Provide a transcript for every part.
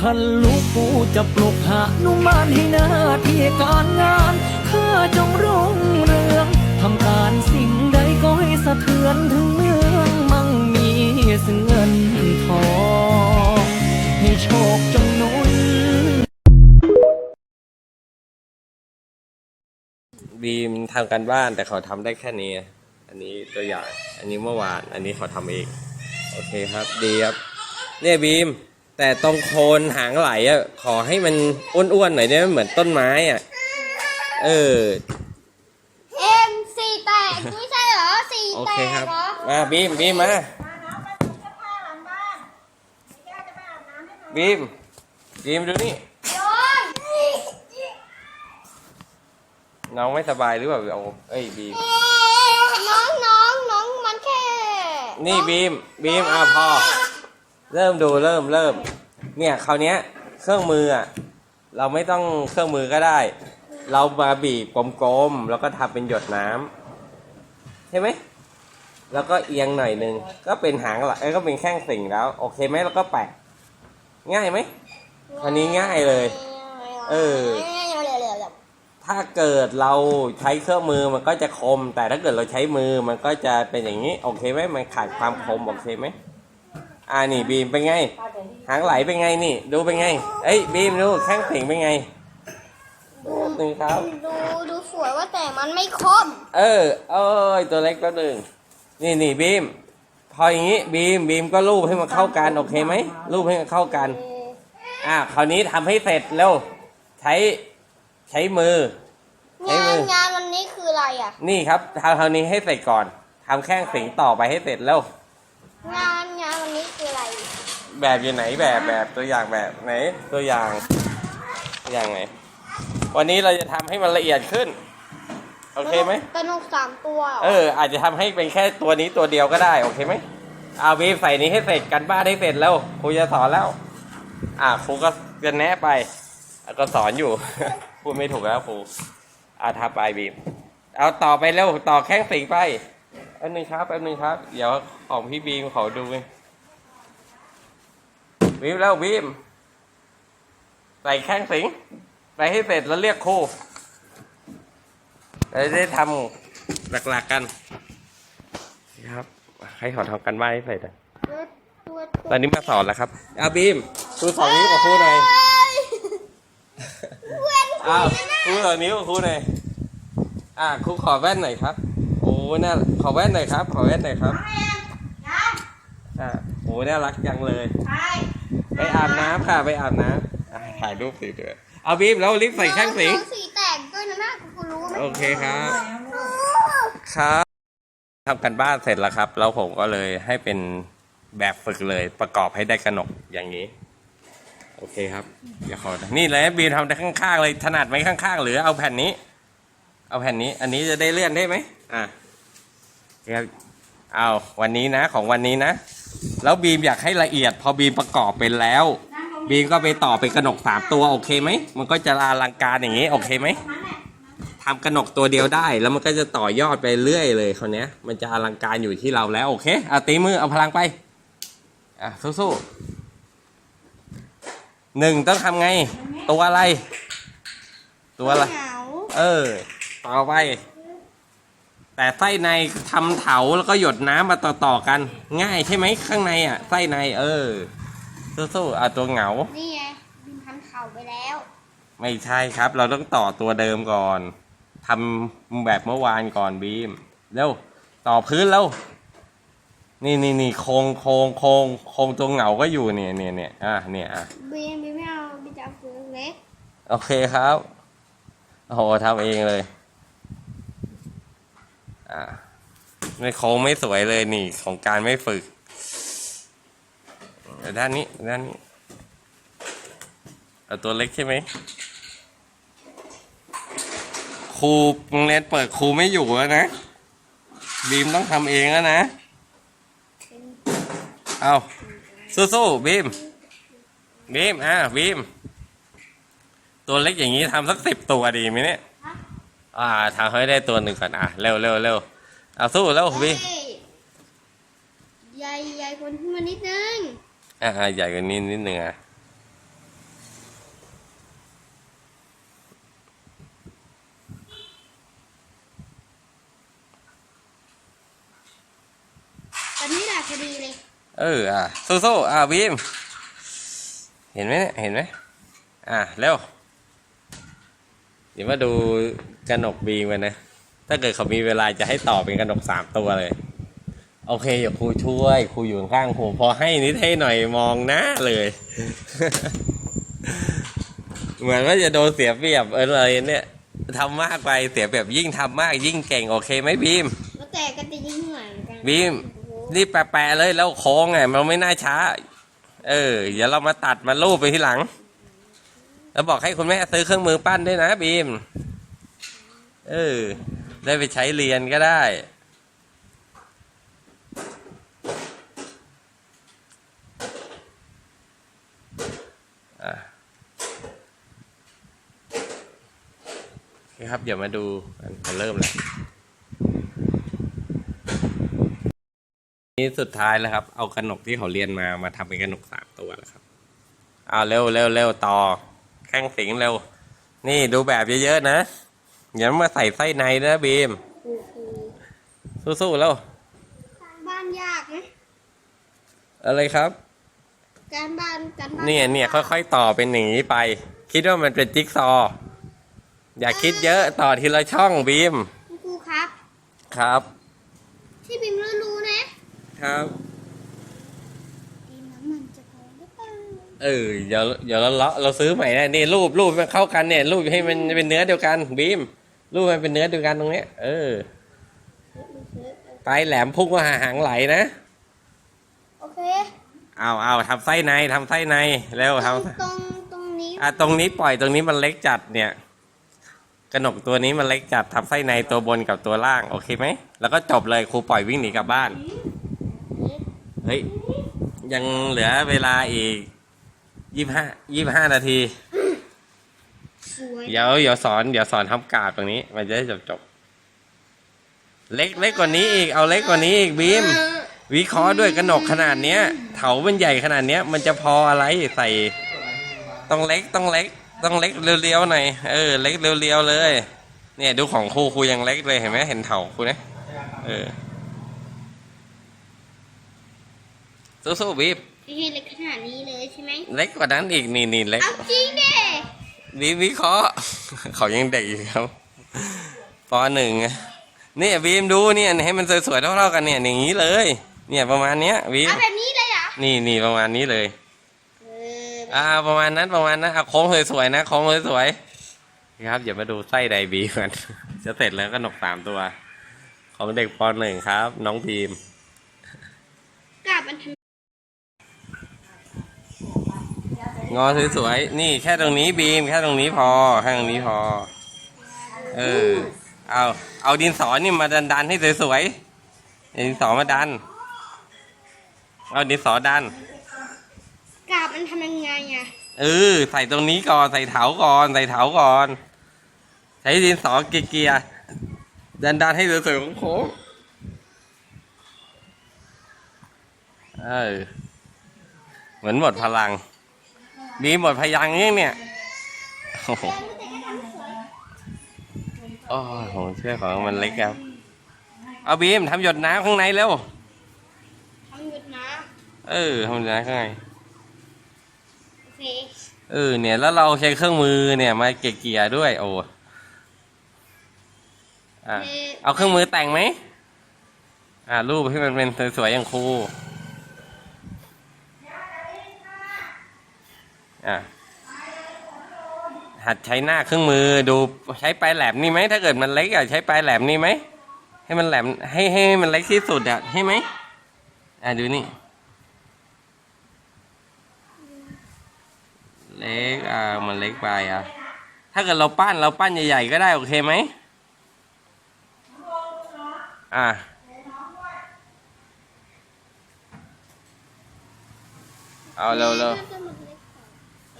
คันลูกกูจะปลุกหานุมานให้หน้าที่การงานข้าจงรุ่งเรืองทำการสิ่งใดก็ให้สะเทือนถึงเมืองมั่งมีซึ่งเงินทองให้โชคจงนุนบีมทำกันบ้านแต่เขาทำได้แค่นี้ อันนี้ตัวอย่าง อันนี้เมื่อวาน อันนี้เขาทำเอง โอเคครับ ดีครับ เนี่ยบีม แต่ตรงโคนหางไหลอะขอให้มันอ้วนๆหน่อยได้ไหมเหมือนต้นไม้อะ เออ เอ็มสี่แตกไม่ใช่เหรอสี่โอแตเคกครับเหรอมาบีมบีมมาบีมบีมดูนี่ โยนน้องไม่สบายหรือเปล่าเอาเอ้ยบีม น้องน้องน้องมันแค่นี่บีมบีมอะพอ เริ่มดูเริ่มเริ่มเนี่ยคราวนี้เครื่องมืออะเราไม่ต้องเครื่องมือก็ได้ เรามาบีบกลมๆแล้วก็ทำเป็นหยดน้ำใช่ไหมแล้วก็เอียงหน่อยหนึงก็เป็นหางละเอ้ก็เป็นแข้งสิงแล้ว โอเคไหมแล้วก็แปะง่ายไหมอันนี้ง่ายเลย เออ ถ้าเกิดเราใช้เครื่องมือมันก็จะคม แต่ถ้าเกิดเราใช้มือมันก็จะเป็นอย่างนี้ โอเคไหมมันขาดความคมโอเคไหม อ่านี่บีมเป็นไง หางไหลเป็นไงนี่ ดูเป็นไง เอ้ยบีมดูแข้งสิงเป็นไงหนึ่งครับ ดูดูสวยว่าแต่มันไม่คม เออ เอ้ยตัวเล็กตัวหนึ่งนี่นี่บีม พออย่างนี้บีมบีมก็ลูบให้มันเข้ากันโอเคไหมลูบให้มันเข้ากัน อ่าคราวนี้ทำให้เสร็จเร็วใช้ใช้มือ ใช้งามืนอ งานวันนี้คืออะไรอะ นี่ครับทำคราวนี้ให้เสร็จก่อนทำแข้งสิงต่อไปให้เสร็จแล้ว งานงานวันนี้คืออะไร แบบอยู่ไหนแบบแบบตัวอย่างแบบไหนตัวอย่างตัวอย่างไหน วันนี้เราจะทำให้มันละเอียดขึ้น โอเคไหมกระนกสามตัวหรเอออาจจะทำให้เป็นแค่ตัวนี้ตัวเดียวก็ได้โอเคไหมเอาวีใส่นี้ให้เสร็จกันบ้านให้เสร็จแล้วครูจะสอนแล้ว อ่าครูก็จะแนะไปอะก็สอนอยู่ พูดไม่ถูกแล้วครูอ่าทับไปบีมเอาต่อไปเร็วต่อแข้งสิงไปแป๊บนึงครับแป๊บนึงครับ เดี๋ยวของพี่บีมขอดู ไงบีมแล้วบีมใส่แข้งสิง ไปให้เสร็จแล้วเรียกครูเราจะได้ทำหลักๆกันครับ ให้เขาทำกันบ้านให้เสร็จอะตัวตัวตอนนี้มาสอนแล้วครับอาบีมครูสอนนิ้วกับครูหน่อยเว้นอ้าวครูสอนนิ้วกับครูหน่อยอ่าครูขอแว่นหน่อยครับ โอ้น่าขอแว่นหน่อยครับ ขอแว่นหน่อยครับอ่าโอ้น่ารักจังเลย ไปอาบน้ำค่ะไปอาบน้ำอะถ่ายรูปสิด้วยเอาบีมแล้วรีบใส่แข้งสิงน้อสีแตกด้วยนะหน้าคุณรู้ไหมโอเคครับ ครับทำกันบ้านเสร็จแล้วครับ แล้วผมก็เลยให้เป็นแบบฝึกเลยประกอบให้ได้กระหนกอย่างนี้ โอเคครับเดี๋ยวขอนี่เลยบีมทำได้ข้างๆเลยถนัดไหมข้างๆ หรือเอาแผ่นนี้ เอาแผ่นนี้ อันนี้จะได้เลื่อนได้ไหมอะครับเอาวันนี้นะของวันนี้นะ แล้วบีมอยากให้ละเอียด พอบีมประกอบเป็นแล้ว บีมก็ไปต่อเป็นกระหนกสามตัวโอเคไหมมันก็จะอลังการอย่างนี้โอเคไหมทำกระหนกตัวเดียวได้ แล้วมันก็จะต่อยอดไปเรื่อยเลยคนนี้ยมันจะอลังการอยู่ที่เราแล้วโอเคเอาตีมือเอาพลังไปอะสู้ๆหนึ่งต้องทำไง ตัวอะไร ตัวอะไรเหงาเออ ต่อไป แต่ไส้ในทำเถาแล้วก็หยดน้ำมาต่อๆกัน ง่ายใช่ไหมข้างในอะไส้ในเออสู้ๆอะตัวเหงา นี่ไงบินพันเข่าไปแล้ว ไม่ใช่ครับ เราต้องต่อตัวเดิมก่อนทำแบบเมื่อวานก่อนบีมเร็วต่อพื้นแล้วนี่นี่นี่โครงโครงโครงโครงตัวเหงาก็อยู่เนี่ยเนี่ยเนี่ยอะเนี่ยอะบินบินไม่เอาบินจะเอาฟืนเล็กโอเคครับโอ้โหทำเองเลย อ่าไม่โค้งไม่สวยเลยนี่ของการไม่ฝึกด้านนี้ด้านนี้เอาตัวเล็กใช่ไหมครูโรงเรียนเปิดครูไม่อยู่แล้วนะบีมต้องทำเองแล้วนะ เอาสู้ๆบีมบีมอะบีม ตัวเล็กอย่างนี้ทำสักสิบตัวดีไหมเนี่ย อ่าทำให้ได้ตัวหนึ่งก่อนอะเร็วเร็วเร็วเอาสู้แล้วพี่ใหญ่ใหญ่คนขึ้นมานิดนึงอ่าใหญ่กว่านี้นิดนึงอะตอนนี้หลักคดีเลยเอออะสู้ๆอ่าวีมเห็นไหมเห็นไหมอ่าเร็ว ดี๋ยวมาดูกระหนกบีมกันนะ ถ้าเกิดเขามีเวลาจะให้ต่อเป็นกระหนกสามตัวเลย โอเคเดี๋ยวครูช่วยครูอยู่ข้างๆครูพอให้นิดให้หน่อยมองหน้าเลย เหมือนว่าจะโดนเสียเปรียบเออเลยเนี่ยทำมากไปเสียเปรียบยิ่งทำมากยิ่งเก่งโอเคไหมบีมแล้วแต่ก็จะยิ่งเหมือนกันบีมรีบแปะๆเลยแล้วโค้งไงมันไม่น่าช้า เออเดี๋ยวเรามาตัดมารูปไปทีหลัง แล้วบอกให้คุณแม่ซื้อเครื่องมือปั้นด้วยนะบีม เออ ได้ไปใช้เรียนก็ได้ ครับ เดี๋ยวมาดูกันเริ่มแล้วนี่สุดท้ายแล้วครับ เอากระหนกที่เขาเรียนมามาทำเป็นกระหนกสามตัวแล้วครับเอาเร็วเร็วเร็วต่อ แข้งสิงเร็ว นี่ดูแบบเยอะๆนะอย่ามาใส่ไส้ในนะบีม สู้ๆแล้วการบ้านยากไหมอะไรครับการบ้านการบ้านเนี่ยเนี่ยค่อยๆต่อเป็นอย่างนี้ไป คิดว่ามันเป็นจิ๊กซอว์อย่าคิดเยอะต่อทีละช่องบีม คุณครูครับ ครับ ที่บิมรู้รู้นะ ครับ ดินน้ำมันจะพอหรือ เปล่าเออเดี๋ยวเดี๋ยวเราเลาะเราซื้อใหม่นะนี่รูปรูปมันเข้ากันเนี่ย รูปให้มันเป็นเนื้อเดียวกันบีมรูปมันเป็นเนื้อเดียวกันตรงเนี้ยเออปลายแหลมพุ่งมาหาหางไหลนะโอเคเอาเอาทำไส้ในทำไส้ในเร็วตรงทำตรงตรงนี้อะตรงนี้ปล่อยตรงนี้มันเล็กจัดเนี่ยกระหนกตัวนี้มันเล็กจัดทำไส้ในตัวบนกับตัวล่างโอเคไหมแล้วก็จบเลยครูปล่อยวิ่งหนีกลับบ้านเฮ้ยยังเหลือเวลาอีก ยี่ห้ายี่ห้านาที สวยเดี๋ยวเดี๋ยวสอนเดี๋ยวสอนทำกาบตรงนี้ มันจะได้จบจบเล็กเล็กกว่านี้อีกเอาเล็กกว่านี้อีกบีมเออวิเคราะห์ด้วยกระหนกขนาดเนี้ย เถามันใหญ่ขนาดเนี้ย มันจะพออะไรใส่ต้องเล็กต้องเล็ก ต้องเล็กเรียวๆหน่อยเออเล็กเรียวๆเลย เนี่ยดูของครูครูยังเล็กเลยเห็นไหมเห็นเถาครูนะเออสู้ๆบีบที่ เล็กขนาดนี้เลยใช่ไหมเล็กกว่านั้นอีกนี่นี่เล็กเอาจริงดิบีบวิเคราะห์เขายังเด็กอยู่ครับปหนึ่งอะเนี่ยบีมดูเนี่ยให้มันสวยๆเท่าๆกันเนี่ยอย่างนี้เลย เนี่ยประมาณเนี้ยบีมเอาแบบนี้เลยเหรอนี่นี่ประมาณนี้เลยเอออ่าประมาณนั้นประมาณนั้นเอาโค้งสวยๆนะโค้งสวยๆครับอย่ามาดูไส้ไดบีกันจะเสร็จแล้วก็หนกสามตัว ของเด็กปหนึ่งครับ น้องพีมกลับมันท งอสวยๆ นี่แค่ตรงนี้บีมแค่ตรงนี้พอแค่ตรงนี้พอ เออ เอา เอาดินสอนี่มาดันดันๆให้สวยๆเอาดินสอมาดัน เอาดินสอดันำกลับมันทำยังไงอะเออ ใส่ตรงนี้ก่อน ใส่เถาก่อน ใส่เถาก่อน ใช้ดินสอเกียร์ๆดันดันๆให้สวยๆโค้งๆเออ เหมือนหมดพลัง บีหมดพลังยังเนี่ย โอ้โหโอ้ยผมเชื่อของมันเล็กครับ เอาบีมทำหยดน้ำข้างในเร็วทำหยุดนะเออทำหยดน้ำข้างในโอเคเออเนี่ยแล้วเราใช้เครื่องมือเนี่ยมาเกี่ยๆด้วย โอ้อะเอาเครื่องมือแต่งไหมอ่ารูปให้มันเป็นสวยๆอย่างครู อะหัดใช้หน้าเครื่องมือดูใช้ปลายแหลมนี่ไหมถ้าเกิดมันเล็กอะใช้ปลายแหลมนี่ไหมให้มันแหลมให้ให้มันเล็กที่สุดอะให้ไหมอะดูนี่เล็กอ่ามันเล็กไปอะถ้าเกิดเราปั้นเราปั้นใหญ่ๆก็ได้โอเคไหมอะเอาเร็วเร็ว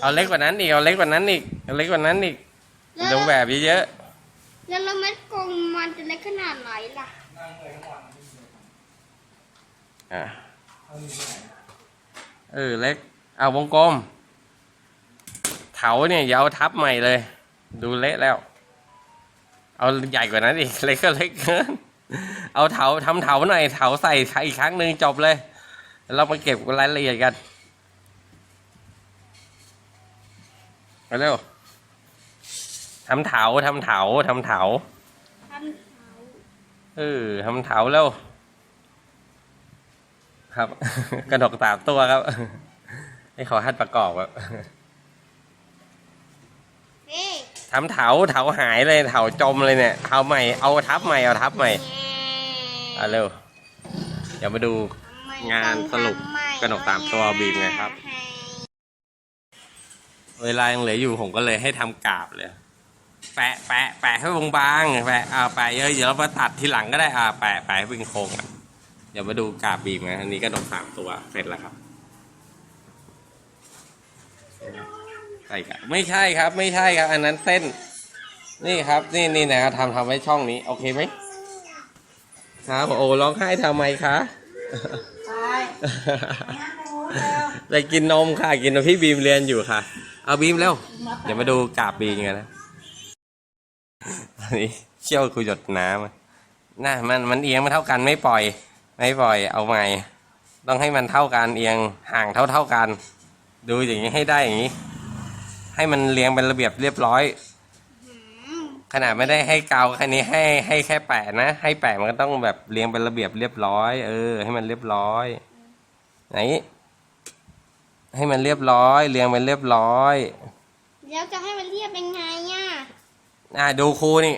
เอาเล็กกว่านั้นอีกเอาเล็กกว่านั้นอีกเอาเล็กกว่านั้นอีกแล้วดูแบบเยอะแล้วเราเม็ดกลมมันจะเล็กขนาดไหนล่ะๆอะเออเล็กเอาวงกลมเถาเนี่ยอย่าเอาทับใหม่เลย ดูเละแล้ว เอาใหญ่กว่านั้นอีกเล็กก็เล็กเกินเอาเถาทำเถาหน่อยเถาใส่อีกครั้งหนึ่งจบเลย เรามาเก็บรายละเอียดกัน มาเร็วทำเถาทำเถาทำเถาทำเขาเออทำเถาแล้ว ครับ กระดกสามตัวครับให้เขาฮัดประกอบครับเฮ้ยทำเถาเถาหายเลยเถาจมเลยเนี่ยเอาใหม่เอาทับใหม่เอาทับใหม่อะเร็วเดี๋ยวมาดูงานสรุปกระหนกตามตัวบีมไงครับ เวลายังเหลืออยู่ผมก็เลยให้ทำกราบเลย แปะแปะแปะให้บางๆแปะอ่าแปะเยอะเดี๋ยวเรามาตัดทีหลังก็ได้อ่าแปะแปะให้เป็นโครงอะเดี๋ยวมาดูกาบบีมนะอันนี้กระดกสามตัวเสร็จแล้วครับใช่ครับไม่ใช่ครับ ไม่ใช่ครับ อันนั้นเส้น นี่ครับ นี่นี่นะครับทำทำไว้ช่องนี้ โอเคไหมครับโอ้ร้องไห้ทำไมคะใช่ ไปกินนมค่ะ กินนมพี่บีมเรียนอยู่ค่ะ เอาบีมเร็ว เดี๋ยวมาดูกาบบีมกันนะอันนี้เชี่ยวกูหยดน้ำน่ะมันมันเอียงไม่เท่ากันไม่ปล่อย ไม่ปล่อยเอาใหม่ ต้องให้มันเท่ากันเอียงห่างเท่าเท่ากัน ดูอย่างนี้ให้ได้อย่างนี้ ให้มันเรียงเป็นระเบียบเรียบร้อยขนาดไม่ได้ให้เกาแค่นี้ให้ให้แค่แปะนะ ให้แปะมันก็ต้องแบบเรียงเป็นระเบียบเรียบร้อย เออ ให้มันเรียบร้อยไหน ให้มันเรียบร้อย เรียงเป็นเรียบร้อย แล้วจะให้มันเรียบยังไงอะอะดูครูนี่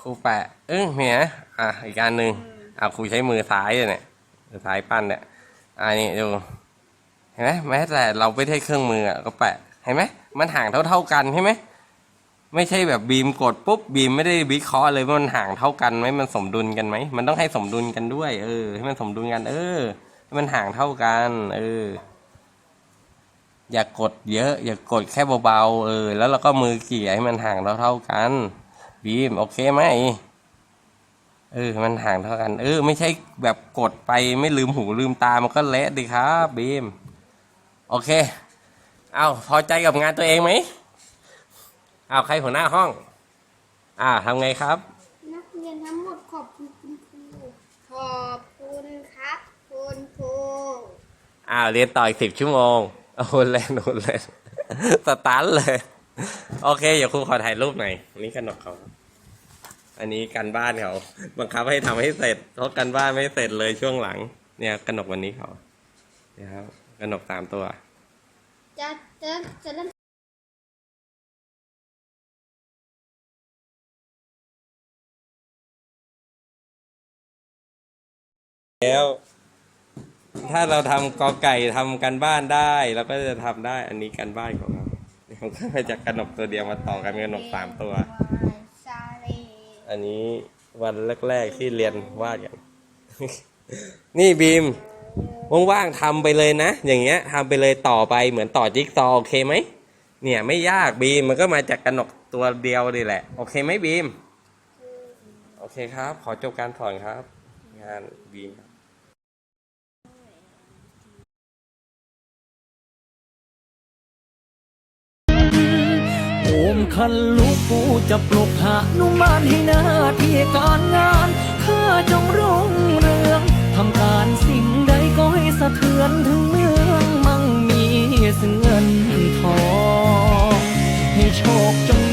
ครูแปะเอ้ยเมียอะอีกอันหนึ่งอะครูใช้มือซ้ายเนี่ยมือซ้ายปั้นเนี่ยอะนี่ดูเห็นไหมแม้แต่เราไม่ได้เครื่องมืออะก็แปะเห็นไหมมันห่างเท่าเท่าๆกันใช่ไหมไม่ใช่แบบบีมกดปุ๊บบีมไม่ได้วิเคราะห์เลยว่ามันห่างเท่ากันไหมมันสมดุลกันไหมมันต้องให้สมดุลกันด้วย เออให้มันสมดุลกัน เออให้ มันห่างเท่ากัน เออ อย่ากดเยอะ อย่ากดแค่เบาๆเออ แล้วเราก็มือเกี่ยให้มันห่างเท่าๆกัน บีมโอเคไหมเออ มันห่างเท่ากัน เออ ไม่ใช่แบบกดไปไม่ลืมหูลืมตา มันก็เละดิครับบีม โอเค เอาพอใจกับงานตัวเองไหมเอาใครหัวหน้าห้อง อ่าทำไงครับ นักเรียนทั้งหมดขอบคุณคุณครูขอบคุณครับคุณครู อ้าวเรียนต่ออีกสิบชั่วโมงโอ้โหเล่นโอ้โหเล่นสตันเลย โอเคเดี๋ยวครูขอถ่ายรูปหน่อยอันนี้ขนมเขา อันนี้กันบ้านเขาบังคับให้ทำให้เสร็จเพราะกันบ้านไม่เสร็จเลยช่วงหลัง เนี่ยกนกวันนี้เขาเนี่ยครับกนกสามตัวจะจะจะเริ่มแล้ว ถ้าเราทำกอไก่ทำกันบ้านได้เราก็จะทำได้อันนี้กันบ้านของเราเราก็ไปจากกนกตัวเดียวมาต่อกันเป็นกนกสามตัว อันนี้วันแรกๆที่เรียนวาดกันนี่บีมว่างๆทำไปเลยนะ อย่างเงี้ยทำไปเลยต่อไปเหมือนต่อจิ๊กซอโอเคไหมเนี่ยไม่ยากบีมมันก็มาจากกระหนกตัวเดียวนี่แหละ โอเคไหมบีม โอเคครับ ขอจบการสอนครับ งานบีม คันลูกปูจะปลุกหานุมานให้หน้าที่การงานข้าจงรุ่งเรืองทำการสิ่งใดก็ให้สะเทือนถึงเมืองมั่งมีซึ่งเงินทองให้โชคจง